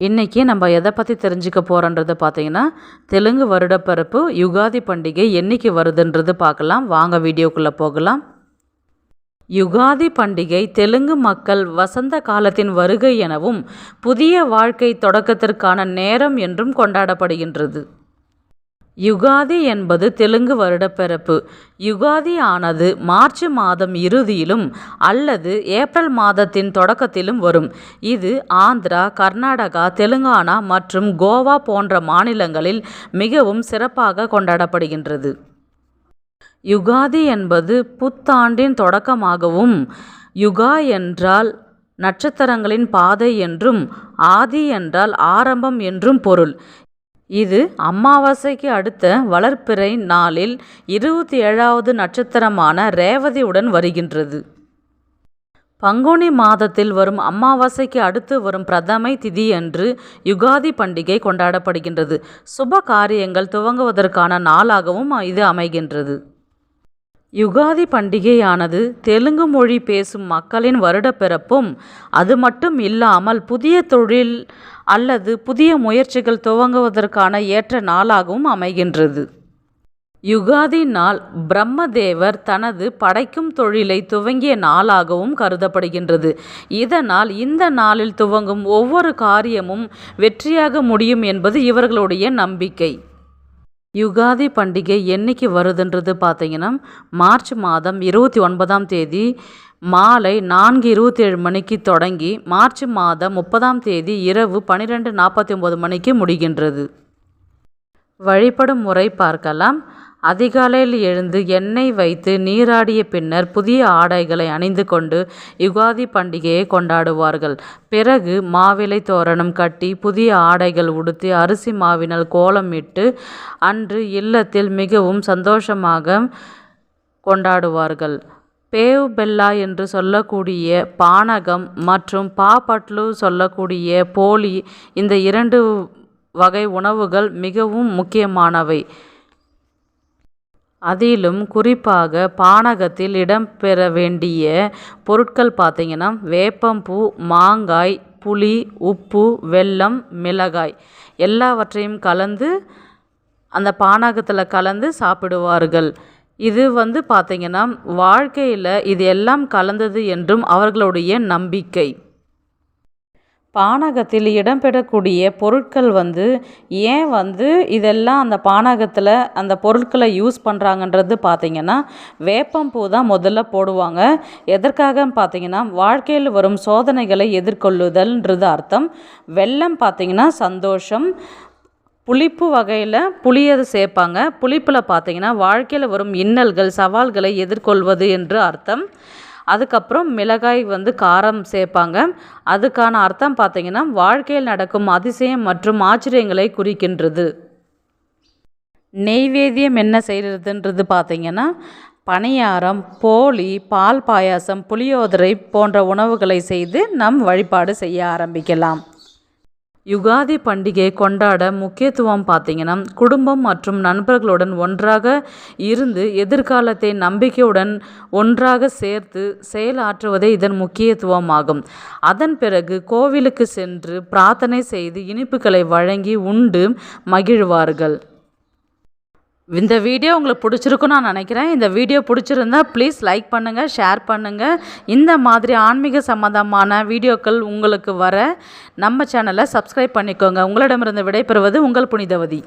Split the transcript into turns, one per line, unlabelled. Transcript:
இன்றைக்கி நம்ம எதை பற்றி தெரிஞ்சுக்க போகிறோன்றது பார்த்தீங்கன்னா தெலுங்கு வருடப்பிறப்பு யுகாதி பண்டிகை என்றைக்கு வருதுன்றது பார்க்கலாம். வாங்க வீடியோக்குள்ளே போகலாம். யுகாதி பண்டிகை தெலுங்கு மக்கள் வசந்த காலத்தின் வருகை எனவும் புதிய வாழ்க்கை தொடக்கத்திற்கான நேரம் என்றும் கொண்டாடப்படுகின்றது. யுகாதி என்பது தெலுங்கு வருடப்பிறப்பு. யுகாதி ஆனது மார்ச் மாதம் இறுதியிலும் அல்லது ஏப்ரல் மாதத்தின் தொடக்கத்திலும் வரும். இது ஆந்திரா கர்நாடகா தெலுங்கானா மற்றும் கோவா போன்ற மாநிலங்களில் மிகவும் சிறப்பாக கொண்டாடப்படுகின்றது. யுகாதி என்பது புத்தாண்டின் தொடக்கமாகவும் யுகா என்றால் நட்சத்திரங்களின் பாதை என்றும் ஆதி என்றால் ஆரம்பம் என்றும் பொருள். இது அமாவாசைக்கு அடுத்த வளர்ப்பிறை நாளில் இருபத்தி ஏழாவது நட்சத்திரமான ரேவதியுடன் வருகின்றது. பங்குனி மாதத்தில் வரும் அமாவாசைக்கு அடுத்து வரும் பிரதமை திதியன்று யுகாதி பண்டிகை கொண்டாடப்படுகின்றது. சுப காரியங்கள் துவங்குவதற்கான நாளாகவும் இது அமைகின்றது. யுகாதி பண்டிகையானது தெலுங்கு மொழி பேசும் மக்களின் வருடப்பிறப்பும் அது மட்டும் இல்லாமல் புதிய தொழில் அல்லது புதிய முயற்சிகள் துவங்குவதற்கான ஏற்ற நாளாகவும் அமைகின்றது. யுகாதி நாள் பிரம்மதேவர் தனது படைக்கும் தொழிலை துவங்கிய நாளாகவும் கருதப்படுகின்றது. இதனால் இந்த நாளில் துவங்கும் ஒவ்வொரு காரியமும் வெற்றியாக முடியும் என்பது இவர்களுடைய நம்பிக்கை. யுகாதி பண்டிகை என்றைக்கு வருதுன்றது பார்த்தீங்கன்னா மார்ச் மாதம் இருபத்தி ஒன்பதாம் தேதி மாலை நான்கு இருபத்தி ஏழு மணிக்கு தொடங்கி மார்ச் மாதம் முப்பதாம் தேதி இரவு பன்னிரெண்டு நாற்பத்தி ஒம்பது மணிக்கு முடிகின்றது. வழிபடும் முறை பார்க்கலாம். அதிகாலையில் எழுந்து எண்ணெய் வைத்து நீராடிய பின்னர் புதிய ஆடைகளை அணிந்து கொண்டு யுகாதி பண்டிகையை கொண்டாடுவார்கள். பிறகு மாவிலை தோரணம் கட்டி புதிய ஆடைகள் உடுத்தி அரிசி மாவினால் கோலமிட்டு அன்று இல்லத்தில் மிகவும் சந்தோஷமாக கொண்டாடுவார்கள். பேவ் பெல்லா என்று சொல்லக்கூடிய பானகம் மற்றும் பாபட்லு சொல்லக்கூடிய போலி இந்த இரண்டு வகை உணவுகள் மிகவும் முக்கியமானவை. அதிலும் குறிப்பாக பானகத்தில் இடம்பெற வேண்டிய பொருட்கள் பார்த்திங்கன்னா வேப்பம்பூ மாங்காய் புளி உப்பு வெல்லம் மிளகாய். எல்லாவற்றையும் கலந்து அந்த பானகத்தில் கலந்து சாப்பிடுவார்கள். இது வந்து பார்த்திங்கன்னா வாழ்க்கையில் இது எல்லாம் கலந்தது என்றும் அவர்களுடைய நம்பிக்கை. பானகத்தில் இடம்பெறக்கூடிய பொருட்கள் வந்து ஏன் வந்து இதெல்லாம் அந்த பானகத்தில் அந்த பொருட்களை யூஸ் பண்ணுறாங்கன்றது பார்த்திங்கன்னா வேப்பம்பூ தான் முதல்ல போடுவாங்க. எதற்காக பார்த்திங்கன்னா வாழ்க்கையில் வரும் சோதனைகளை எதிர்கொள்ளுதல்ன்றது அர்த்தம். வெள்ளம் பார்த்திங்கன்னா சந்தோஷம். புளிப்பு வகையில் புளியது சேர்ப்பாங்க. புளிப்பில் பார்த்திங்கன்னா வாழ்க்கையில் வரும் இன்னல்கள் சவால்களை எதிர்கொள்வது என்று அர்த்தம். அதுக்கப்புறம் மிளகாய் வந்து காரம் சேர்ப்பாங்க. அதுக்கான அர்த்தம் பார்த்திங்கன்னா வாழ்க்கையில் நடக்கும் அதிசயம் மற்றும் ஆச்சரியங்களை குறிக்கின்றது. நெய்வேத்தியம் என்ன செய்கிறதுன்றது பார்த்திங்கன்னா பணியாரம் போலி பால் பாயாசம் புளியோதரை போன்ற உணவுகளை செய்து நம் வழிபாடு செய்ய ஆரம்பிக்கலாம். யுகாதி பண்டிகை கொண்டாட முக்கியத்துவம் பார்த்திங்கன்னா குடும்பம் மற்றும் நண்பர்களுடன் ஒன்றாக இருந்து எதிர்காலத்தை நம்பிக்கையுடன் ஒன்றாக சேர்த்து செயலாற்றுவதே இதன் முக்கியத்துவமாகும். அதன் பிறகு கோவிலுக்கு சென்று பிரார்த்தனை செய்து இனிப்புகளை வழங்கி உண்டு மகிழ்வார்கள். இந்த வீடியோ உங்களுக்கு பிடிச்சிருக்குன்னு நான் நினைக்கிறேன். இந்த வீடியோ பிடிச்சிருந்தா ப்ளீஸ் லைக் பண்ணுங்கள் ஷேர் பண்ணுங்கள் இந்த மாதிரி ஆன்மீக சம்மந்தமான வீடியோக்கள் உங்களுக்கு வர நம்ம சேனலை சப்ஸ்கிரைப் பண்ணிக்கோங்க. உங்களிடமிருந்து விடைபெறுவது உங்கள் புனிதவதி.